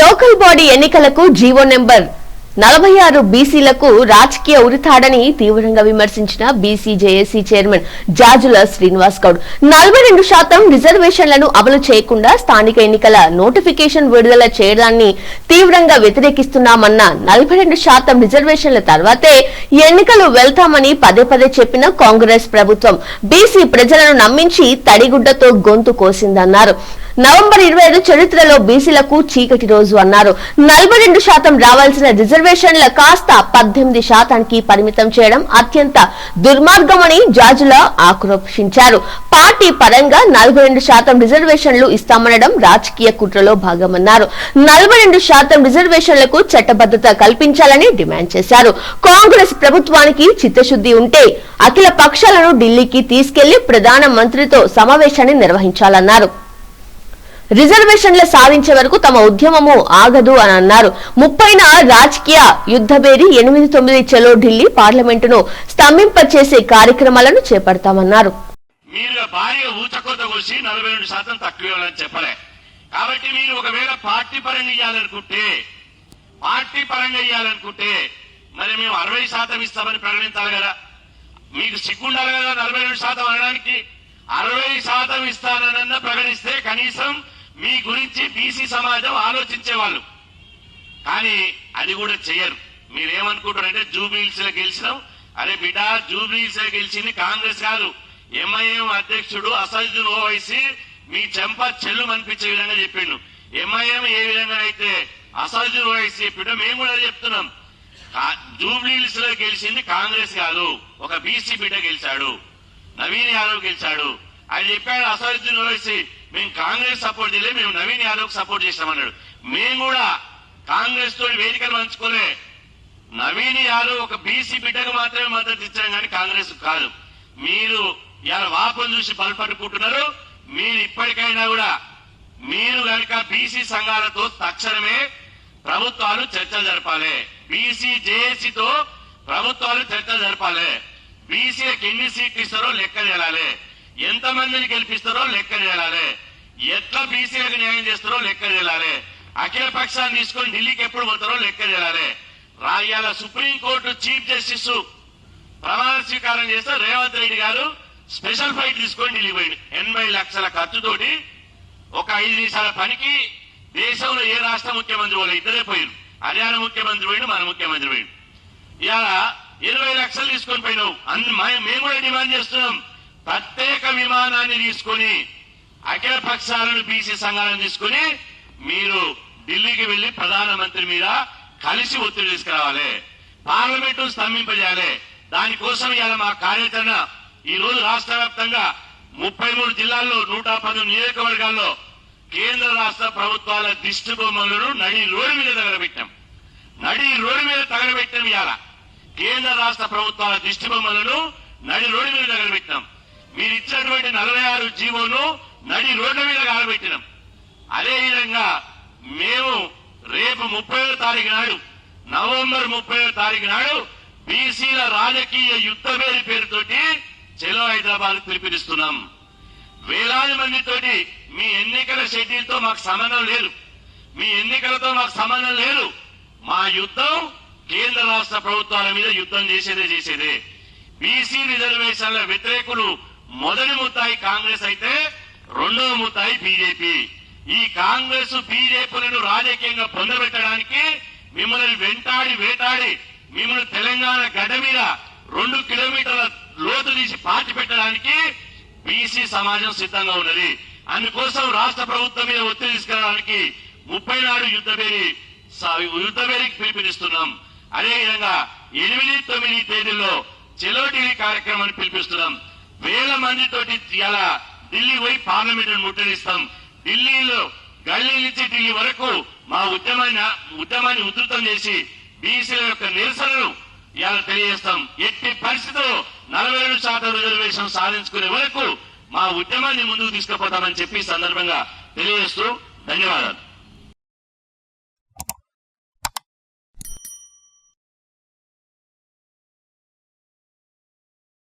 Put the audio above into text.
Local body ఎన్నికలకు GO number. నలభై ఆరు బీసీలకు రాజకీయ ఉరితాడని తీవ్రంగా విమర్శించిన BC JAC chairman Jajula Srinivas Goud. నలభై రెండు శాతం రిజర్వేషన్లను అమలు చేయకుండా స్థానిక ఎన్నికల నోటిఫికేషన్ విడుదల చేయడాన్ని తీవ్రంగా వ్యతిరేకిస్తున్నామన్న నలభై రెండు శాతం రిజర్వేషన్ల తర్వాతే ఎన్నికలు వెళ్తామని పదే పదే చెప్పిన కాంగ్రెస్ ప్రభుత్వం. బీసీ ప్రజలను నమ్మించి తడిగుడ్డతో గొంతు కోసిందన్నారు. నవంబర్ ఇరవై ఐదు చరిత్రలో బీసీలకు చీకటి రోజు అన్నారు. నలభై రెండు శాతం రావాల్సిన రిజర్వేషన్ల కాస్త పద్దెనిమిది శాతానికి పరిమితం చేయడం అత్యంత దుర్మార్గమని జాజుల ఆక్రోశించారు పార్టీ పరంగా నలభై రెండు శాతం రిజర్వేషన్లు ఇస్తామనడం రాజకీయ కుట్రలో భాగమన్నారు. నలభై రెండు శాతం రిజర్వేషన్లకు చట్టబద్ధత కల్పించాలని డిమాండ్ చేశారు. కాంగ్రెస్ ప్రభుత్వానికి చిత్తశుద్ధి ఉంటే అఖిల పక్షాలను ఢిల్లీకి తీసుకెళ్ళి ప్రధాన మంత్రితో సమావేశాన్ని నిర్వహించాలన్నారు. రిజర్వేషన్ల సాధించే వరకు తమ ఉద్యమము ఆగదు అని అన్నారు. ముప్పైన రాజకీయ యుద్ధబేరి ఎనిమిది తొమ్మిది చెలో ఢిల్లీ పార్లమెంటును స్తంభింపచేసే కార్యక్రమాలను చేపడతామన్నారు. మీరు భారీగా ఊచకోత కోసి నలభై రెండు శాతం తక్కువ ఇవ్వాలని చెప్పలే. కాబట్టి మీరు ఒకవేళ పార్టీ పరంగా ఇవ్వాలనుకుంటే పార్టీ పరంగా ఇవ్వాలనుకుంటే మరి మేము అరవై శాతం ఇస్తామని ప్రకటించాలి కదా. మీకు సిగ్గుండాలి కదా నలభై రెండు శాతం అనడానికి? అరవై శాతం ఇస్తానన్న ప్రకటిస్తే కనీసం మీ గురించి బీసీ సమాజం ఆలోచించే వాళ్ళు కానీ అది కూడా చెయ్యరు. మీరేమనుకుంటారంటే జూబ్లీస్లో గెలిచినాం? అరే బిడ్డ జూబ్లీస్లో గెలిచింది కాంగ్రెస్ కాదు. ఎంఐఎం అధ్యక్షుడు అసదుద్దీన్ ఓవైసీ మీ చెంప చెల్లు అనిపించే విధంగా చెప్పిండు. ఎంఐఎం ఏ విధంగా అయితే అసదుద్దీన్ ఓవైసీ చెప్పిండో మేము కూడా చెప్తున్నాం. జూబ్లీస్లో గెలిచింది కాంగ్రెస్ కాదు. ఒక బీసీ బిడ్డ గెలిచాడు. నవీన్ యాదవ్ గెలిచాడు. ఆయన చెప్పాడు అసదుద్దీన్ ఓవైసీ మేము కాంగ్రెస్ సపోర్ట్ చేయలేదు మేము నవీన్ యాదవ్ సపోర్ట్ చేస్తామన్నాడు మేము కూడా కాంగ్రెస్ తోటి వేదికలు పంచుకోలే నవీన్ యాదవ్ ఒక బీసీ బిడ్డకు మాత్రమే మద్దతు ఇచ్చాం కానీ కాంగ్రెస్ కాదు. మీరు ఇవాళ వాపం చూసి బలపడుకుంటున్నారు మీరు ఇప్పటికైనా కూడా మీరు కనుక బీసీ సంఘాలతో తక్షణమే ప్రభుత్వాలు చర్చలు జరపాలి. బీసీ జేఏసీతో ప్రభుత్వాలు చర్చలు జరపాలి. బీసీలకు ఎన్ని సీట్లు ఇస్తారో లెక్క చేయాలి ఎంత మందిని గెలిపిస్తారో లెక్క చేయాలి. ఎట్లా బీసీలకు న్యాయం చేస్తారో లెక్క చేయాలి. అఖిల పక్షాన్ని తీసుకొని ఢిల్లీకి ఎప్పుడు పోతారో లెక్క చేయాలి. రాయాల సుప్రీంకోర్టు చీఫ్ జస్టిస్ ప్రమాణ స్వీకారం చేస్తే రేవంత్ రెడ్డి గారు స్పెషల్ ఫ్లైట్ తీసుకొని ఢిల్లీ పోయింది ఎనభై లక్షల ఖర్చుతోటి ఒక ఐదు నిమిషాల పనికి దేశంలో ఏ రాష్ట్ర ముఖ్యమంత్రి వాళ్ళు ఇద్దరే పోయారు హర్యానా ముఖ్యమంత్రి పోయిండు మన ముఖ్యమంత్రి పోయిండు. ఇలా ఇరవై లక్షలు తీసుకొని పోయినావు. అందు మేము కూడా డిమాండ్ చేస్తున్నాం. ప్రత్యేక విమానాన్ని తీసుకొని అఖిల పక్షాలను బీసీ సంఘాలను తీసుకొని మీరు ఢిల్లీకి వెళ్ళి ప్రధానమంత్రి మీద కలిసి ఒత్తిడి తీసుకురావాలి. పార్లమెంటు స్తంభింపజేయాలి. దానికోసం ఇవాళ మా కార్యాచరణ ఈ రోజు రాష్ట్ర వ్యాప్తంగా ముప్పై మూడు జిల్లాల్లో నూట పది నియోజకవర్గాల్లో కేంద్ర రాష్ట్ర ప్రభుత్వాల దిష్టి బొమ్మలను నడి రోడ్డు మీద తగలబెట్టాం. నడి రోడ్డు మీద తగలబెట్టాం ఇవాళ. కేంద్ర రాష్ట్ర ప్రభుత్వాల దిష్టి బొమ్మలను నడి రోడ్డు మీద తగలబెట్టాం. మీరు ఇచ్చినటువంటి నలభై ఆరు జీవోను నడి రోడ్ల మీద కాలబెట్టినాం. అదేవిధంగా మేము రేపు ముప్పై తారీఖు నాడు నవంబర్ ముప్పై తారీఖు నాడు బీసీల రాజకీయ యుద్ధ పేరుతోటి చెలో హైదరాబాద్ పిలిపిస్తున్నాం వేలాది మందితోటి మీ ఎన్నికల షెడ్యూల్తో మాకు సంబంధం లేదు. మీ ఎన్నికలతో మాకు సంబంధం లేదు. మా యుద్ధం కేంద్ర రాష్ట్ర ప్రభుత్వాల మీద యుద్ధం చేసేదే చేసేదే. బీసీ రిజర్వేషన్ల వ్యతిరేకులు మొదటి ముత్తాయి కాంగ్రెస్ అయితే రెండవ ముత్తాయి బీజేపీ. ఈ కాంగ్రెస్ బీజేపీలను రాజకీయంగా పొందబెట్టడానికి మిమ్మల్ని వెంటాడి వేటాడి మిమ్మల్ని తెలంగాణ గడ్డ మీద రెండు కిలోమీటర్ల లోతు తీసి పాతి పెట్టడానికి బీసీ సమాజం సిద్ధంగా ఉన్నది. అందుకోసం రాష్ట్ర ప్రభుత్వం మీద ఒత్తిడి తీసుకురావడానికి ముప్పై నాడు యుద్ధబేరి యుద్ధబేరికి పిలుపునిస్తున్నాం. అదేవిధంగా ఎనిమిది తొమ్మిది తేదీల్లో చెలో కార్యక్రమాన్ని పిలిపిస్తున్నాం. వేల మందితోటి ఇలా ఢిల్లీ పోయి పార్లమెంట్ ముట్టడిస్తాం. ఢిల్లీలో గల్లీ నుంచి ఢిల్లీ వరకు మా ఉద్యమాన్ని ఉద్యమాన్ని ఉధృతం చేసి బీసీల యొక్క నిరసనను ఇవాళ తెలియజేస్తాం. ఎట్టి పరిస్థితుల్లో నలభై రెండు శాతం రిజర్వేషన్ సాధించుకునే వరకు మా ఉద్యమాన్ని ముందుకు తీసుకుపోతామని చెప్పి సందర్భంగా తెలియజేస్తూ ధన్యవాదాలు.